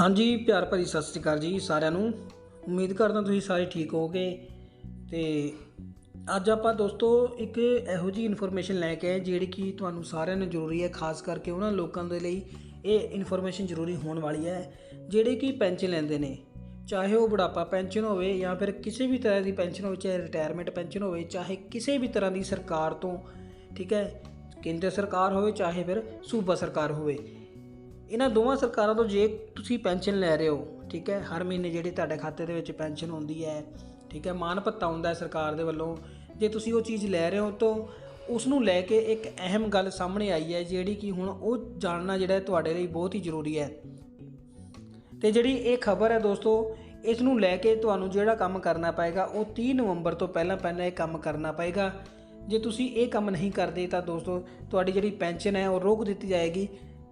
ਹਾਂਜੀ, ਪਿਆਰ ਭਰੀ ਸਤਿ ਸ੍ਰੀ ਅਕਾਲ ਜੀ ਸਾਰਿਆਂ ਨੂੰ। ਉਮੀਦ ਕਰਦਾ ਤੁਸੀਂ ਸਾਰੇ ਠੀਕ ਹੋਗੇ ਤੇ ਅੱਜ ਆਪਾਂ ਦੋਸਤੋ ਇੱਕ ਇਹੋ ਜੀ ਇਨਫੋਰਮੇਸ਼ਨ ਲੈ ਕੇ ਆਏ ਜਿਹੜੀ ਕਿ ਤੁਹਾਨੂੰ ਸਾਰਿਆਂ ਨੂੰ ਜ਼ਰੂਰੀ ਹੈ, ਖਾਸ ਕਰਕੇ ਉਹਨਾਂ ਲੋਕਾਂ ਦੇ ਲਈ ਇਹ ਇਨਫੋਰਮੇਸ਼ਨ ਜ਼ਰੂਰੀ ਹੋਣ ਵਾਲੀ ਹੈ, ਜਿਹੜੇ ਕਿ ਪੈਨਸ਼ਨ ਲੈਂਦੇ ਨੇ। ਚਾਹੇ ਉਹ ਬੁਢਾਪਾ ਪੈਨਸ਼ਨ ਹੋਵੇ ਜਾਂ ਫਿਰ ਕਿਸੇ ਵੀ ਤਰ੍ਹਾਂ ਦੀ ਪੈਨਸ਼ਨ ਹੋਵੇ, ਚਾਹੇ ਰਿਟਾਇਰਮੈਂਟ ਪੈਨਸ਼ਨ ਹੋਵੇ, ਚਾਹੇ ਕਿਸੇ ਵੀ ਤਰ੍ਹਾਂ ਦੀ ਸਰਕਾਰ ਤੋਂ, ਠੀਕ ਹੈ, ਕੇਂਦਰ ਸਰਕਾਰ ਹੋਵੇ, ਚਾਹੇ ਫਿਰ ਸੂਬਾ ਸਰਕਾਰ ਹੋਵੇ। ਇਹਨਾਂ ਦੋਵਾਂ ਸਰਕਾਰਾਂ ਤੋਂ ਜੇ ਤੁਸੀਂ ਪੈਨਸ਼ਨ ਲੈ ਰਹੇ ਹੋ, ਠੀਕ ਹੈ, ਹਰ ਮਹੀਨੇ ਜਿਹੜੀ ਤੁਹਾਡੇ ਖਾਤੇ ਦੇ ਵਿੱਚ ਪੈਨਸ਼ਨ ਆਉਂਦੀ ਹੈ, ਠੀਕ ਹੈ ਮਾਨ ਭੱਤਾ ਹੁੰਦਾ ਹੈ ਸਰਕਾਰ ਦੇ ਵੱਲੋਂ, ਜੇ ਤੁਸੀਂ ਉਹ ਚੀਜ਼ ਲੈ ਰਹੇ ਹੋ ਤਾਂ ਉਸ ਨੂੰ ਲੈ ਕੇ ਇੱਕ ਅਹਿਮ ਗੱਲ ਸਾਹਮਣੇ ਆਈ ਹੈ, ਜਿਹੜੀ ਕਿ ਹੁਣ ਉਹ ਜਾਣਨਾ ਜਿਹੜਾ ਤੁਹਾਡੇ ਲਈ ਬਹੁਤ ਹੀ ਜ਼ਰੂਰੀ ਹੈ। ਤੇ ਜਿਹੜੀ ਇਹ ਖਬਰ ਹੈ ਦੋਸਤੋ, ਇਸ ਨੂੰ ਲੈ ਕੇ ਤੁਹਾਨੂੰ ਜਿਹੜਾ ਕੰਮ ਕਰਨਾ ਪਏਗਾ, ਉਹ 30 ਨਵੰਬਰ ਤੋਂ ਪਹਿਲਾਂ ਪਹਿਲਾਂ ਇਹ ਕੰਮ ਕਰਨਾ ਪਏਗਾ। ਜੇ ਤੁਸੀਂ ਇਹ ਕੰਮ ਨਹੀਂ ਕਰਦੇ ਤਾਂ ਦੋਸਤੋ, ਤੁਹਾਡੀ ਜਿਹੜੀ ਪੈਨਸ਼ਨ ਹੈ ਉਹ ਰੋਕ ਦਿੱਤੀ ਜਾਏਗੀ।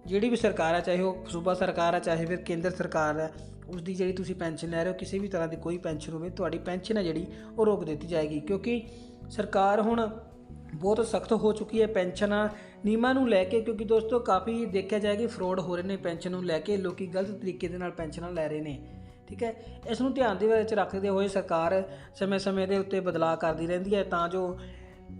ਜਿਹੜੀ ਵੀ ਸਰਕਾਰ ਹੈ ਚਾਹੇ ਉਹ ਸੂਬਾ ਸਰਕਾਰ ਹੈ ਚਾਹੇ ਫਿਰ ਕੇਂਦਰ ਸਰਕਾਰ ਹੈ ਉਸ ਦੀ ਜਿਹੜੀ ਤੁਸੀਂ ਪੈਨਸ਼ਨ ਲੈ ਰਹੇ ਹੋ, ਕਿਸੇ ਵੀ ਤਰ੍ਹਾਂ ਦੀ ਕੋਈ ਪੈਨਸ਼ਨ ਹੋਵੇ, ਤੁਹਾਡੀ ਪੈਨਸ਼ਨ ਹੈ ਜਿਹੜੀ, ਉਹ ਰੋਕ ਦਿੱਤੀ ਜਾਏਗੀ। ਕਿਉਂਕਿ ਸਰਕਾਰ ਹੁਣ ਬਹੁਤ ਸਖਤ ਹੋ ਚੁੱਕੀ ਹੈ ਪੈਨਸ਼ਨ ਨਿਯਮਾਂ ਨੂੰ ਲੈ ਕੇ, ਕਿਉਂਕਿ ਦੋਸਤੋ ਕਾਫੀ ਦੇਖਿਆ ਜਾਏ ਕਿ ਫਰਾਡ ਹੋ ਰਹੇ ਨੇ ਪੈਨਸ਼ਨ ਨੂੰ ਲੈ ਕੇ, ਲੋਕੀ ਗਲਤ ਤਰੀਕੇ ਦੇ ਨਾਲ ਪੈਨਸ਼ਨਾਂ ਲੈ ਰਹੇ ਨੇ। ਠੀਕ ਹੈ? ਇਸ ਨੂੰ ਧਿਆਨ ਦੇ ਵਿੱਚ ਰੱਖਦੇ ਹੋਏ ਸਰਕਾਰ ਸਮੇਂ-ਸਮੇਂ ਦੇ ਉੱਤੇ ਬਦਲਾਅ ਕਰਦੀ ਰਹਿੰਦੀ ਹੈ, ਤਾਂ ਜੋ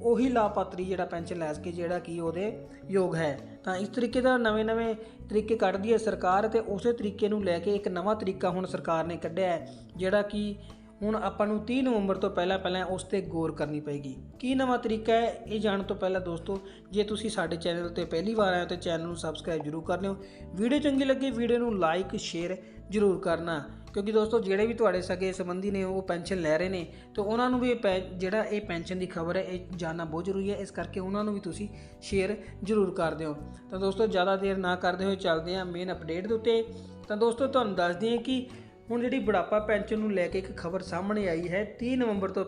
ਉਹੀ ਲਾਭਪਾਤਰੀ ਜਿਹੜਾ ਪੈਨਸ਼ਨ ਲੈ ਸਕੇ ਜਿਹੜਾ ਕਿ ਉਹਦੇ ਯੋਗ ਹੈ। ਤਾਂ ਇਸ ਤਰੀਕੇ ਦਾ ਨਵੇਂ-ਨਵੇਂ ਤਰੀਕੇ ਕੱਢਦੀ ਹੈ ਸਰਕਾਰ ਤੇ ਉਸੇ ਤਰੀਕੇ ਨੂੰ ਲੈ ਕੇ ਇੱਕ ਨਵਾਂ ਤਰੀਕਾ ਹੁਣ ਸਰਕਾਰ ਨੇ ਕੱਢਿਆ ਹੈ, ਜਿਹੜਾ ਕਿ ਹੁਣ ਆਪਾਂ ਨੂੰ 30 ਨਵੰਬਰ ਤੋਂ ਪਹਿਲਾਂ ਪਹਿਲਾਂ ਉਸ ਤੇ ਗੌਰ ਕਰਨੀ ਪਏਗੀ। ਕੀ ਨਵਾਂ ਤਰੀਕਾ ਹੈ? ਇਹ ਜਾਣਨ ਤੋਂ ਪਹਿਲਾਂ ਦੋਸਤੋ, ਜੇ ਤੁਸੀਂ ਸਾਡੇ ਚੈਨਲ ਤੇ ਪਹਿਲੀ ਵਾਰ ਆਏ ਹੋ ਤਾਂ ਚੈਨਲ ਨੂੰ ਸਬਸਕ੍ਰਾਈਬ ਜ਼ਰੂਰ ਕਰ ਲਿਓ। ਵੀਡੀਓ ਚੰਗੀ ਲੱਗੇ, ਵੀਡੀਓ ਨੂੰ ਲਾਈਕ, ਸ਼ੇਅਰ ਜ਼ਰੂਰ ਕਰਨਾ। ਕਿਉਂਕਿ ਦੋਸਤੋ, ਜਿਹੜੇ ਵੀ ਤੁਹਾਡੇ ਸਗੇ ਸੰਬੰਧੀ ਨੇ, ਉਹ ਪੈਨਸ਼ਨ ਲੈ ਰਹੇ ਨੇ, ਤੇ ਉਹਨਾਂ ਨੂੰ ਵੀ ਇਹ ਪੈ- ਜਿਹੜਾ ਇਹ ਪੈਨਸ਼ਨ ਦੀ ਖਬਰ ਹੈ, ਇਹ ਜਾਨਣਾ ਬਹੁਤ ਜ਼ਰੂਰੀ ਹੈ। ਇਸ ਕਰਕੇ ਉਹਨਾਂ ਨੂੰ ਵੀ ਤੁਸੀਂ ਸ਼ੇਅਰ ਜ਼ਰੂਰ ਕਰ ਦਿਓ। ਤਾਂ ਦੋਸਤੋ, ਜ਼ਿਆਦਾ ਦੇਰ ਨਾ ਕਰਦੇ ਹੋਏ ਚੱਲਦੇ ਹਾਂ ਮੇਨ ਅਪਡੇਟ ਦੇ ਉੱਤੇ। ਤਾਂ ਦੋਸਤੋ, ਤੁਹਾਨੂੰ ਦੱਸ ਦਈਏ ਕਿ ਹੁਣ ਜਿਹੜੀ ਬੁਢਾਪਾ ਪੈਨਸ਼ਨ ਨੂੰ ਲੈ ਕੇ ਇੱਕ ਖਬਰ ਸਾਹਮਣੇ ਆਈ ਹੈ 30 ਨਵੰਬਰ ਤੋਂ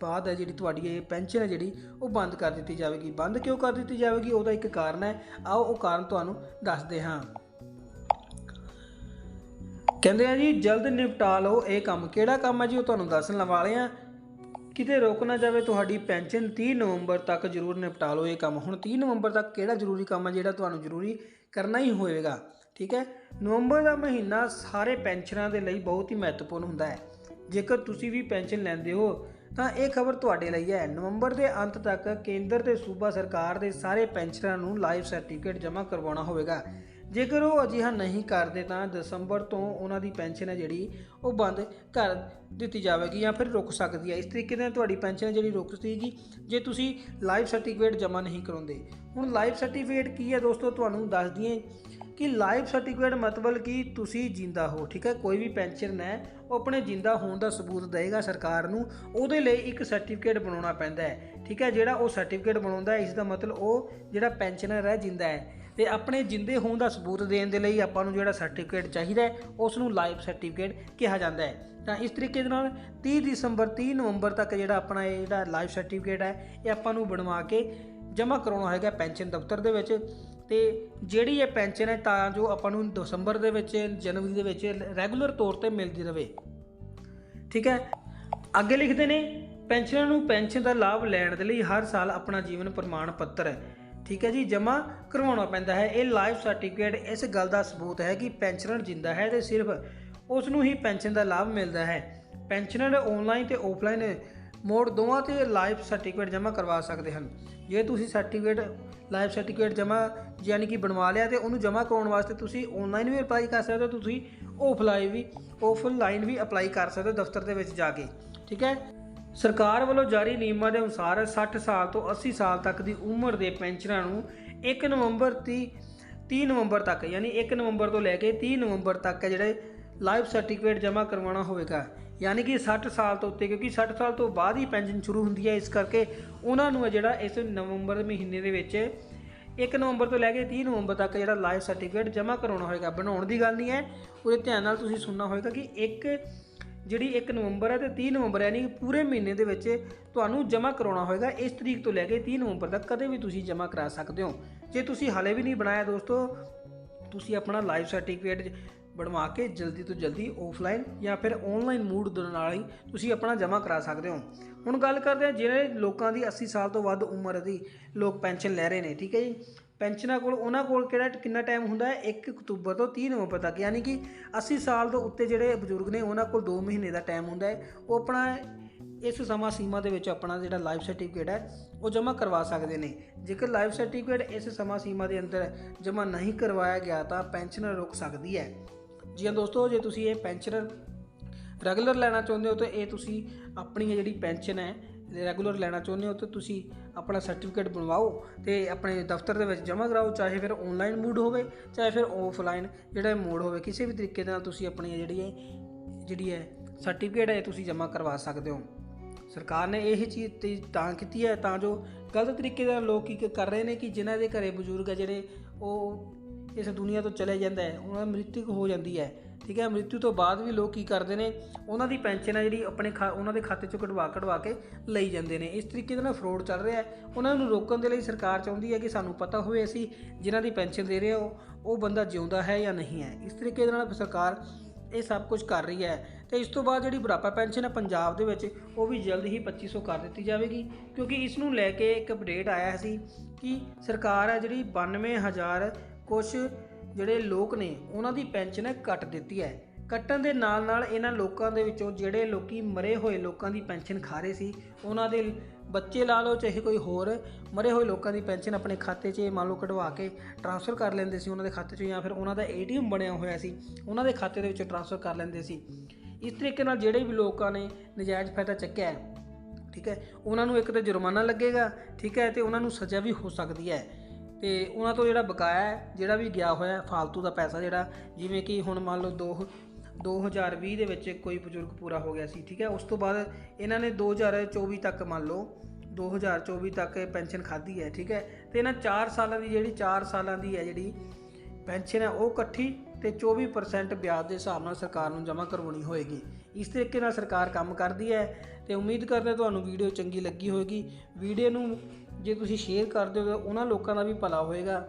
ਬਾਅਦ ਹੈ ਜਿਹੜੀ ਤੁਹਾਡੀ ਇਹ ਪੈਨਸ਼ਨ ਹੈ ਜਿਹੜੀ, ਉਹ ਬੰਦ ਕਰ ਦਿੱਤੀ ਜਾਵੇਗੀ। ਬੰਦ ਕਿਉਂ ਕਰ ਦਿੱਤੀ ਜਾਵੇਗੀ? ਉਹਦਾ ਇੱਕ ਕਾਰਨ ਹੈ। ਆਓ ਉਹ ਕਾਰਨ ਤੁਹਾਨੂੰ ਦੱਸਦੇ ਹਾਂ। ਕਹਿੰਦੇ ਆ ਜੀ, ਜਲਦ ਨਿਪਟਾ ਲਓ ਇਹ ਕੰਮ। ਕਿਹੜਾ ਕੰਮ ਹੈ ਜੀ? ਉਹ ਤੁਹਾਨੂੰ ਦੱਸਣ ਵਾਲੇ ਆ ਕਿਤੇ ਰੁਕ ਨਾ ਜਾਵੇ ਤੁਹਾਡੀ ਪੈਨਸ਼ਨ 30 ਨਵੰਬਰ ਤੱਕ ਜ਼ਰੂਰ ਨਿਪਟਾ ਲਓ ਇਹ ਕੰਮ। ਹੁਣ 30 ਨਵੰਬਰ ਤੱਕ ਕਿਹੜਾ ਜ਼ਰੂਰੀ ਕੰਮ ਹੈ ਜਿਹੜਾ ਤੁਹਾਨੂੰ ਜ਼ਰੂਰੀ ਕਰਨਾ ਹੀ ਹੋਵੇਗਾ ਠੀਕ ਹੈ? ਨਵੰਬਰ ਦਾ ਮਹੀਨਾ ਸਾਰੇ ਪੈਨਸ਼ਨਰਾਂ ਦੇ ਲਈ ਬਹੁਤ ਹੀ ਮਹੱਤਵਪੂਰਨ ਹੁੰਦਾ ਹੈ। ਜੇਕਰ ਤੁਸੀਂ ਵੀ ਪੈਨਸ਼ਨ ਲੈਂਦੇ ਹੋ, ਤਾਂ ਇਹ ਖਬਰ ਤੁਹਾਡੇ ਲਈ ਹੈ। ਨਵੰਬਰ ਦੇ ਅੰਤ ਤੱਕ ਕੇਂਦਰ ਤੇ ਸੂਬਾ ਸਰਕਾਰ ਦੇ ਸਾਰੇ ਪੈਨਸ਼ਨਰਾਂ ਨੂੰ ਲਾਈਫ ਸਰਟੀਫਿਕੇਟ ਜਮ੍ਹਾਂ ਕਰਵਾਉਣਾ ਹੋਵੇਗਾ। ਜੇਕਰ ਉਹ ਅਜਿਹਾ ਨਹੀਂ ਕਰਦੇ ਤਾਂ ਦਸੰਬਰ ਤੋਂ ਉਹਨਾਂ ਦੀ ਪੈਨਸ਼ਨ ਹੈ ਜਿਹੜੀ, ਉਹ ਬੰਦ ਕਰ ਦਿੱਤੀ ਜਾਵੇਗੀ ਜਾਂ ਫਿਰ ਰੁਕ ਸਕਦੀ ਹੈ। ਇਸ ਤਰੀਕੇ ਨਾਲ ਤੁਹਾਡੀ ਪੈਨਸ਼ਨ ਜਿਹੜੀ ਰੁਕ ਸੀਗੀ ਜੇ ਤੁਸੀਂ ਲਾਈਫ ਸਰਟੀਫਿਕੇਟ ਜਮ੍ਹਾਂ ਨਹੀਂ ਕਰਾਉਂਦੇ। ਹੁਣ ਲਾਈਫ ਸਰਟੀਫਿਕੇਟ ਕੀ ਹੈ ਦੋਸਤੋ? ਤੁਹਾਨੂੰ ਦੱਸ ਦਈਏ ਕਿ ਲਾਈਫ ਸਰਟੀਫਿਕੇਟ ਮਤਲਬ ਕਿ ਤੁਸੀਂ ਜਿੰਦਾ ਹੋ, ਠੀਕ ਹੈ? ਕੋਈ ਵੀ ਪੈਨਸ਼ਨ ਹੈ, ਉਹ ਆਪਣੇ ਜਿੰਦਾ ਹੋਣ ਦਾ ਸਬੂਤ ਦੇਗਾ ਸਰਕਾਰ ਨੂੰ। ਉਹਦੇ ਲਈ ਇੱਕ ਸਰਟੀਫਿਕੇਟ ਬਣਾਉਣਾ ਪੈਂਦਾ ਹੈ, ਠੀਕ ਹੈ? ਜਿਹੜਾ ਉਹ ਸਰਟੀਫਿਕੇਟ ਬਣਾਉਂਦਾ ਹੈ, ਇਸ ਦਾ ਮਤਲਬ ਉਹ ਜਿਹੜਾ ਪੈਨਸ਼ਨਰ ਹੈ, ਜਿੰਦਾ ਹੈ। ਤੇ ਆਪਣੇ ਜਿੰਦੇ ਹੋਣ ਦਾ ਸਬੂਤ ਦੇਣ ਦੇ ਲਈ ਆਪਾਂ ਨੂੰ ਜਿਹੜਾ ਸਰਟੀਫਿਕੇਟ ਚਾਹੀਦਾ ਹੈ ਉਸ ਨੂੰ ਲਾਈਫ ਸਰਟੀਫਿਕੇਟ ਕਿਹਾ ਜਾਂਦਾ ਹੈ। ਤਾਂ ਇਸ ਤਰੀਕੇ ਦੇ ਨਾਲ 30 ਦਸੰਬਰ 30 ਨਵੰਬਰ ਤੱਕ ਜਿਹੜਾ ਆਪਣਾ ਇਹ ਜਿਹੜਾ ਲਾਈਫ ਸਰਟੀਫਿਕੇਟ ਹੈ, ਇਹ ਆਪਾਂ ਨੂੰ ਬਣਵਾ ਕੇ ਜਮ੍ਹਾਂ ਕਰਾਉਣਾ ਹੈਗਾ ਪੈਨਸ਼ਨ ਦਫ਼ਤਰ ਦੇ ਵਿੱਚ। ਤੇ ਜਿਹੜੀ ਇਹ ਪੈਨਸ਼ਨ ਹੈ, ਤਾਂ ਜੋ ਆਪਾਂ ਨੂੰ ਦਸੰਬਰ ਦੇ ਵਿੱਚ, ਜਨਵਰੀ ਦੇ ਵਿੱਚ ਰੈਗੂਲਰ ਤੌਰ ਤੇ ਮਿਲਦੀ ਰਹੇ ਠੀਕ ਹੈ? ਅੱਗੇ ਲਿਖਦੇ ਨੇ ਪੈਨਸ਼ਨਰ ਨੂੰ ਪੈਨਸ਼ਨ ਦਾ ਲਾਭ ਲੈਣ ਦੇ ਲਈ ਹਰ ਸਾਲ ਆਪਣਾ ਜੀਵਨ ਪ੍ਰਮਾਣ ਪੱਤਰ ਹੈ। ਠੀਕ ਹੈ ਜੀ, ਜਮ੍ਹਾਂ ਕਰਵਾਉਣਾ ਪੈਂਦਾ ਹੈ। ਇਹ ਲਾਈਫ ਸਰਟੀਫਿਕੇਟ ਇਸ ਗੱਲ ਦਾ ਸਬੂਤ ਹੈ ਕਿ ਪੈਨਸ਼ਨਰ ਜਿੰਦਾ ਹੈ ਤੇ ਸਿਰਫ ਉਸ ਨੂੰ ਹੀ ਪੈਨਸ਼ਨ ਦਾ ਲਾਭ ਮਿਲਦਾ ਹੈ। ਪੈਨਸ਼ਨਰ ਆਨਲਾਈਨ ਤੇ ਆਫਲਾਈਨ ਮੋਡ ਦੋਵਾਂ ਤੇ ਲਾਈਫ ਸਰਟੀਫਿਕੇਟ ਜਮ੍ਹਾਂ ਕਰਵਾ ਸਕਦੇ ਹਨ। ਜੇ ਤੁਸੀਂ ਸਰਟੀਫਿਕੇਟ ਲਾਈਫ ਸਰਟੀਫਿਕੇਟ ਜਮ੍ਹਾਂ ਯਾਨੀ ਕਿ ਬਣਵਾ ਲਿਆ ਤੇ ਉਹਨੂੰ ਜਮ੍ਹਾਂ ਕਰਾਉਣ ਵਾਸਤੇ ਤੁਸੀਂ ਆਨਲਾਈਨ ਵੀ ਅਪਲਾਈ ਕਰ ਸਕਦੇ ਹੋ, ਤੁਸੀਂ ਆਫਲਾਈਨ ਵੀ ਆਫਲਾਈਨ ਵੀ ਅਪਲਾਈ ਕਰ ਸਕਦੇ ਹੋ ਦਫ਼ਤਰ ਦੇ ਵਿੱਚ ਜਾ ਕੇ। ਠੀਕ ਹੈ? ਸਰਕਾਰ ਵੱਲੋਂ ਜਾਰੀ ਨਿਯਮਾਂ ਦੇ ਅਨੁਸਾਰ 60 ਸਾਲ ਤੋਂ 80 ਸਾਲ ਤੱਕ ਦੀ ਉਮਰ ਦੇ ਪੈਨਸ਼ਨਰਾਂ ਨੂੰ 1 ਨਵੰਬਰ 30 30 ਨਵੰਬਰ ਤੱਕ, ਯਾਨੀ 1 ਨਵੰਬਰ ਤੋਂ ਲੈ ਕੇ 30 ਨਵੰਬਰ ਤੱਕ ਹੈ ਜਿਹੜੇ ਲਾਈਫ ਸਰਟੀਫਿਕੇਟ ਜਮ੍ਹਾਂ ਕਰਵਾਉਣਾ ਹੋਵੇਗਾ। ਯਾਨੀ ਕਿ 60 ਸਾਲ ਤੋਂ ਉੱਤੇ, ਕਿਉਂਕਿ 60 ਸਾਲ ਤੋਂ ਬਾਅਦ ਹੀ ਪੈਨਸ਼ਨ ਸ਼ੁਰੂ ਹੁੰਦੀ ਹੈ, ਇਸ ਕਰਕੇ ਉਹਨਾਂ ਨੂੰ ਹੈ ਜਿਹੜਾ ਇਸ ਨਵੰਬਰ ਦੇ ਮਹੀਨੇ ਦੇ ਵਿੱਚ 1 ਨਵੰਬਰ ਤੋਂ ਲੈ ਕੇ 30 ਨਵੰਬਰ ਤੱਕ ਜਿਹੜਾ ਲਾਈਫ ਸਰਟੀਫਿਕੇਟ ਜਮ੍ਹਾਂ ਕਰਾਉਣਾ ਹੋਏਗਾ ਬਣਾਉਣ ਦੀ ਗੱਲ ਨਹੀਂ ਹੈ ਉਹਦੇ ਧਿਆਨ ਨਾਲ ਤੁਸੀਂ ਸੁਣਨਾ ਹੋਵੇਗਾ ਕਿ ਇੱਕ ਜਿਹੜੀ 1 ਨਵੰਬਰ ਹੈ ਤੇ 30 ਨਵੰਬਰ ਯਾਨੀ ਕਿ ਪੂਰੇ ਮਹੀਨੇ ਦੇ ਵਿੱਚ ਤੁਹਾਨੂੰ ਜਮ੍ਹਾਂ ਕਰਾਉਣਾ ਹੋਏਗਾ, ਇਸ ਤਰੀਕ ਤੋਂ ਲੈ ਕੇ 30 ਨਵੰਬਰ ਤੱਕ ਕਦੇ ਵੀ ਤੁਸੀਂ ਜਮ੍ਹਾਂ ਕਰਾ ਸਕਦੇ ਹੋ। ਜੇ ਤੁਸੀਂ ਹਾਲੇ ਵੀ ਨਹੀਂ ਬਣਾਇਆ ਦੋਸਤੋ, ਤੁਸੀਂ ਆਪਣਾ ਲਾਈਵ ਸਰਟੀਫਿਕੇਟ ਬਣਵਾ ਕੇ ਜਲਦੀ ਤੋਂ ਜਲਦੀ ਆਫਲਾਈਨ ਜਾਂ ਫਿਰ ਆਨਲਾਈਨ ਮੂਡ ਦੇ ਨਾਲ ਹੀ ਤੁਸੀਂ ਆਪਣਾ ਜਮ੍ਹਾਂ ਕਰਾ ਸਕਦੇ ਹੋ। ਹੁਣ ਗੱਲ ਕਰਦੇ ਹਾਂ, ਜਿਹੜੇ ਲੋਕਾਂ ਦੀ 80 ਸਾਲ ਤੋਂ ਵੱਧ ਉਮਰ ਦੀ ਲੋਕ ਪੈਨਸ਼ਨ ਲੈ ਰਹੇ ਨੇ, ਠੀਕ ਹੈ ਜੀ? ਪੈਨਸ਼ਨਾਂ ਕੋਲ, ਉਹਨਾਂ ਕੋਲ ਕਿਹੜਾ ਕਿੰਨਾ ਟਾਈਮ ਹੁੰਦਾ ਹੈ? 1 ਅਕਤੂਬਰ ਤੋਂ 30 ਨਵੰਬਰ ਤੱਕ, ਯਾਨੀ ਕਿ 80 ਸਾਲ ਤੋਂ ਉੱਤੇ ਜਿਹੜੇ ਬਜ਼ੁਰਗ ਨੇ, ਉਹਨਾਂ ਕੋਲ 2 ਮਹੀਨੇ ਦਾ ਟਾਈਮ ਹੁੰਦਾ ਹੈ। ਉਹ ਆਪਣਾ ਇਸ ਸਮਾਂ ਸੀਮਾ ਦੇ ਵਿੱਚ ਆਪਣਾ ਜਿਹੜਾ ਲਾਈਫ ਸਰਟੀਫਿਕੇਟ ਹੈ, ਉਹ ਜਮ੍ਹਾਂ ਕਰਵਾ ਸਕਦੇ ਨੇ। ਜੇਕਰ ਲਾਈਫ ਸਰਟੀਫਿਕੇਟ ਇਸ ਸਮਾਂ ਸੀਮਾ ਦੇ ਅੰਦਰ ਜਮ੍ਹਾਂ ਨਹੀਂ ਕਰਵਾਇਆ ਗਿਆ, ਤਾਂ ਪੈਨਸ਼ਨਰ ਰੁਕ ਸਕਦੀ ਹੈ। ਜੀ ਹਾਂ ਦੋਸਤੋ, ਜੇ ਤੁਸੀਂ ਇਹ ਪੈਨਸ਼ਨਰ ਰੈਗੂਲਰ ਲੈਣਾ ਚਾਹੁੰਦੇ ਹੋ, ਤਾਂ ਇਹ ਤੁਸੀਂ ਆਪਣੀ ਜਿਹੜੀ ਪੈਨਸ਼ਨ ਹੈ ਰੈਗੂਲਰ ਲੈਣਾ ਚਾਹੁੰਦੇ ਹੋ ਤਾਂ ਤੁਸੀਂ ਆਪਣਾ ਸਰਟੀਫਿਕੇਟ ਬਣਵਾਓ ਤੇ ਆਪਣੇ ਦਫ਼ਤਰ ਦੇ ਵਿੱਚ ਜਮ੍ਹਾਂ ਕਰਾਓ, ਚਾਹੇ ਫਿਰ ਆਨਲਾਈਨ ਮੋਡ ਹੋਵੇ, ਚਾਹੇ ਫਿਰ ਆਫਲਾਈਨ ਜਿਹੜਾ ਮੋਡ ਹੋਵੇ, ਕਿਸੇ ਵੀ ਤਰੀਕੇ ਦੇ ਨਾਲ ਤੁਸੀਂ ਆਪਣੀ ਜਿਹੜੀ ਹੈ ਜਿਹੜੀ ਹੈ ਸਰਟੀਫਿਕੇਟ ਹੈ ਤੁਸੀਂ ਜਮ੍ਹਾਂ ਕਰਵਾ ਸਕਦੇ ਹੋ। ਸਰਕਾਰ ਨੇ ਇਹ ਚੀਜ਼ ਤਾਂ ਕੀਤੀ ਹੈ ਤਾਂ ਜੋ ਗਲਤ ਤਰੀਕੇ ਨਾਲ ਲੋਕ ਕੀ ਕਰ ਰਹੇ ਨੇ ਕਿ ਜਿਨ੍ਹਾਂ ਦੇ ਘਰੇ ਬਜ਼ੁਰਗ ਹੈ ਜਿਹੜੇ ਉਹ ਇਸ ਦੁਨੀਆ ਤੋਂ ਚਲੇ ਜਾਂਦਾ ਹੈ, ਉਹਨਾਂ ਦੀ ਮ੍ਰਿਤਕ ਹੋ ਜਾਂਦੀ ਹੈ। ਠੀਕ ਹੈ, ਮ੍ਰਿਤੂ ਤੋਂ ਬਾਅਦ ਵੀ ਲੋਕ ਕੀ ਕਰਦੇ ਨੇ, ਉਹਨਾਂ ਦੀ ਪੈਨਸ਼ਨ ਹੈ ਜਿਹੜੀ ਆਪਣੇ ਖਾ, ਉਹਨਾਂ ਦੇ ਖਾਤੇ ਚੋਂ ਕਢਵਾ ਕਢਵਾ ਕੇ ਲਈ ਜਾਂਦੇ ਨੇ। ਇਸ ਤਰੀਕੇ ਦੇ ਨਾਲ ਫਰੋਡ ਚੱਲ ਰਿਹਾ ਹੈ। ਉਹਨਾਂ ਨੂੰ ਰੋਕਣ ਦੇ ਲਈ ਸਰਕਾਰ ਚਾਹੁੰਦੀ ਹੈ ਕਿ ਸਾਨੂੰ ਪਤਾ ਹੋਵੇ ਅਸੀਂ ਜਿਨ੍ਹਾਂ ਦੀ ਪੈਨਸ਼ਨ ਦੇ ਰਹੇ ਹੋ, ਉਹ ਉਹ ਬੰਦਾ ਜਿਉਂਦਾ ਹੈ ਜਾਂ ਨਹੀਂ ਹੈ। ਇਸ ਤਰੀਕੇ ਦੇ ਨਾਲ ਸਰਕਾਰ ਇਹ ਸਭ ਕੁਝ ਕਰ ਰਹੀ ਹੈ ਤੇ ਇਸ ਤੋਂ ਬਾਅਦ ਜਿਹੜੀ ਬੁਢਾਪਾ ਪੈਨਸ਼ਨ ਹੈ ਪੰਜਾਬ ਦੇ ਵਿੱਚ, ਉਹ ਵੀ ਜਲਦ ਹੀ 2500 ਕਰ ਦਿੱਤੀ ਜਾਵੇਗੀ, ਕਿਉਂਕਿ ਇਸ ਨੂੰ ਲੈ ਕੇ ਇੱਕ ਅਪਡੇਟ ਆਇਆ ਸੀ ਕਿ ਸਰਕਾਰ ਹੈ ਜਿਹੜੀ 92000 ਕੁਝ ਜਿਹੜੇ ਲੋਕ ਨੇ, ਉਹਨਾਂ ਦੀ ਪੈਨਸ਼ਨ ਕੱਟ ਦਿੱਤੀ ਹੈ। ਕੱਟਣ ਦੇ ਨਾਲ ਨਾਲ ਇਹਨਾਂ ਲੋਕਾਂ ਦੇ ਵਿੱਚੋਂ ਜਿਹੜੇ ਲੋਕੀ ਮਰੇ ਹੋਏ ਲੋਕਾਂ ਦੀ ਪੈਨਸ਼ਨ ਖਾ ਰਹੇ ਸੀ, ਉਹਨਾਂ ਦੇ ਬੱਚੇ ਲਾ ਲਓ ਚਾਹੇ ਕੋਈ ਹੋਰ, ਮਰੇ ਹੋਏ ਲੋਕਾਂ ਦੀ ਪੈਨਸ਼ਨ ਆਪਣੇ ਖਾਤੇ 'ਚ ਮੰਨ ਲਓ ਕਢਵਾ ਕੇ ਟ੍ਰਾਂਸਫਰ ਕਰ ਲੈਂਦੇ ਸੀ ਉਹਨਾਂ ਦੇ ਖਾਤੇ 'ਚ ਜਾਂ ਫਿਰ ਉਹਨਾਂ ਦਾ ਏਟੀਐਮ ਬਣਿਆ ਹੋਇਆ ਸੀ, ਉਹਨਾਂ ਦੇ ਖਾਤੇ ਦੇ ਵਿੱਚ ਟ੍ਰਾਂਸਫਰ ਕਰ ਲੈਂਦੇ ਸੀ। ਇਸ ਤਰੀਕੇ ਨਾਲ ਜਿਹੜੇ ਵੀ ਲੋਕਾਂ ਨੇ ਨਜਾਇਜ਼ ਫਾਇਦਾ ਚੱਕਿਆ ਠੀਕ ਹੈ, ਉਹਨਾਂ ਨੂੰ ਇੱਕ ਤਾਂ ਜੁਰਮਾਨਾ ਲੱਗੇਗਾ, ਠੀਕ ਹੈ, ਤੇ ਉਹਨਾਂ ਨੂੰ ਸਜ਼ਾ ਵੀ ਹੋ ਸਕਦੀ ਹੈ। ਤੇ ਉਹਨਾਂ ਤੋਂ ਜਿਹੜਾ ਬਕਾਇਆ ਹੈ ਜਿਹੜਾ ਵੀ ਗਿਆ ਹੋਇਆ ਹੈ, ਫਾਲਤੂ ਦਾ ਪੈਸਾ ਜਿਹੜਾ ਜਿਵੇਂ ਕਿ ਹੁਣ ਮੰਨ ਲਓ ਦੋ 2020 ਦੇ ਵਿੱਚ ਕੋਈ ਬਜ਼ੁਰਗ ਪੂਰਾ ਹੋ ਗਿਆ ਸੀ ਠੀਕ ਹੈ? ਉਸ ਤੋਂ ਬਾਅਦ ਇਹਨਾਂ ਨੇ 2024 ਤੱਕ ਮੰਨ ਲਓ 2024 ਤੱਕ ਪੈਨਸ਼ਨ ਖਾਧੀ ਹੈ ਠੀਕ ਹੈ? ਤੇ ਇਹਨਾਂ 4 ਸਾਲਾਂ ਦੀ ਜਿਹੜੀ 4 ਸਾਲਾਂ ਦੀ ਹੈ ਜਿਹੜੀ ਪੈਨਸ਼ਨ ਹੈ ਉਹ ਇਕੱਠੀ ਤੇ 24% ਵਿਆਜ ਦੇ ਹਿਸਾਬ ਨਾਲ ਸਰਕਾਰ ਨੂੰ ਜਮ੍ਹਾਂ ਕਰਵਾਉਣੀ ਹੋਏਗੀ। ਇਸ ਤਰੀਕੇ ਨਾਲ ਸਰਕਾਰ ਕੰਮ ਕਰਦੀ ਹੈ ਤੇ ਉਮੀਦ ਕਰਦੇ ਤੁਹਾਨੂੰ ਵੀਡੀਓ ਚੰਗੀ ਲੱਗੀ ਹੋਵੇਗੀ। ਵੀਡੀਓ ਨੂੰ ਜੇ ਤੁਸੀਂ ਸ਼ੇਅਰ ਕਰਦੇ ਹੋ ਤਾਂ ਉਹਨਾਂ ਲੋਕਾਂ ਦਾ ਵੀ ਭਲਾ ਹੋਏਗਾ।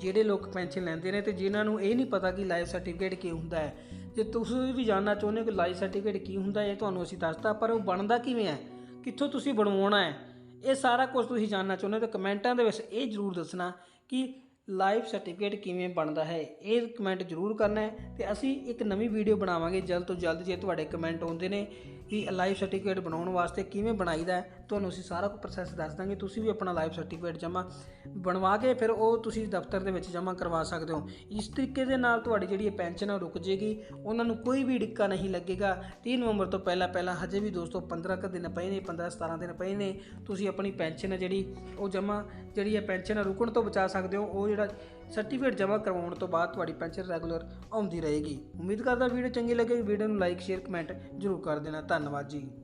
ਜਿਹੜੇ ਲੋਕ ਪੈਨਸ਼ਨ ਲੈਂਦੇ ਨੇ ਤੇ ਜਿਨ੍ਹਾਂ ਨੂੰ ਇਹ ਨਹੀਂ ਪਤਾ ਕਿ ਲਾਈਫ ਸਰਟੀਫਿਕੇਟ ਕੀ ਹੁੰਦਾ ਹੈ। ਜੇ ਤੁਸੀਂ ਵੀ ਜਾਣਨਾ ਚਾਹੁੰਦੇ ਹੋ ਕਿ ਲਾਈਫ ਸਰਟੀਫਿਕੇਟ ਕੀ ਹੁੰਦਾ ਹੈ, ਇਹ ਤੁਹਾਨੂੰ ਅਸੀਂ ਦੱਸਤਾ, ਪਰ ਉਹ ਬਣਦਾ ਕਿਵੇਂ ਹੈ? ਕਿੱਥੋਂ ਤੁਸੀਂ ਬਣਵਾਉਣਾ ਹੈ? ਇਹ ਸਾਰਾ ਕੁਝ ਤੁਸੀਂ ਜਾਣਨਾ ਚਾਹੁੰਦੇ ਹੋ ਤਾਂ ਕਮੈਂਟਾਂ ਦੇ ਵਿੱਚ ਇਹ ਜ਼ਰੂਰ ਦੱਸਣਾ ਕਿ ਲਾਈਫ ਸਰਟੀਫਿਕੇਟ ਕਿਵੇਂ ਬਣਦਾ ਹੈ, ਇਹ ਕਮੈਂਟ ਜ਼ਰੂਰ ਕਰਨਾ ਹੈ ਤੇ ਅਸੀਂ ਇੱਕ ਨਵੀਂ ਵੀਡੀਓ ਬਣਾਵਾਂਗੇ, ਜਲਦ ਤੋਂ ਜਲਦ ਜੇ ਤੁਹਾਡੇ ਕਮੈਂਟ ਆਉਂਦੇ ਨੇ ਕਿ ਲਾਈਫ ਸਰਟੀਫਿਕੇਟ ਬਣਾਉਣ ਵਾਸਤੇ ਕਿਵੇਂ ਬਣਾਈਦਾ ਹੈ, ਤੁਹਾਨੂੰ ਅਸੀਂ ਸਾਰਾ ਕੁਝ ਪ੍ਰੋਸੈਸ ਦੱਸ ਦਾਂਗੇ। ਤੁਸੀਂ ਵੀ ਆਪਣਾ ਲਾਈਫ ਸਰਟੀਫਿਕੇਟ ਜਮ੍ਹਾਂ ਬਣਵਾ ਕੇ ਫਿਰ ਉਹ ਤੁਸੀਂ ਦਫ਼ਤਰ ਦੇ ਵਿੱਚ ਜਮ੍ਹਾਂ ਕਰਵਾ ਸਕਦੇ ਹੋ। ਇਸ ਤਰੀਕੇ ਦੇ ਨਾਲ ਤੁਹਾਡੀ ਜਿਹੜੀ ਇਹ ਪੈਨਸ਼ਨ ਆ ਰੁਕ ਜੇਗੀ। ਉਹਨਾਂ ਨੂੰ ਕੋਈ ਵੀ ਡਿੱਕਾ ਨਹੀਂ ਲੱਗੇਗਾ। 30 ਨਵੰਬਰ ਤੋਂ ਪਹਿਲਾਂ ਪਹਿਲਾਂ ਹਜੇ ਵੀ ਦੋਸਤੋ 15 ਕੁ ਦਿਨ ਪਏ ਨੇ 15 17 ਦਿਨ ਪਏ ਨੇ। ਤੁਸੀਂ ਆਪਣੀ ਪੈਨਸ਼ਨ ਹੈ ਜਿਹੜੀ, ਉਹ ਜਮ੍ਹਾਂ ਜਿਹੜੀ ਹੈ ਪੈਨਸ਼ਨ ਆ, ਰੁਕਣ ਤੋਂ ਬਚਾ ਸਕਦੇ ਹੋ। ਉਹ ਜਿਹੜਾ ਸਰਟੀਫਿਕੇਟ ਜਮ੍ਹਾਂ ਕਰਵਾਉਣ ਤੋਂ ਬਾਅਦ ਤੁਹਾਡੀ ਪੈਨਸ਼ਨ ਰੈਗੂਲਰ ਆਉਂਦੀ ਰਹੇਗੀ। ਉਮੀਦ ਕਰਦਾ ਵੀਡੀਓ ਚੰਗੀ ਲੱਗੇ। ਵੀਡੀਓ ਨੂੰ ਲਾਈਕ ਸ਼ੇਅਰ ਕਮੈਂਟ ਜ਼ਰੂਰ ਕਰ ਦੇਣਾ। ਧੰਨਵਾਦ ਜੀ।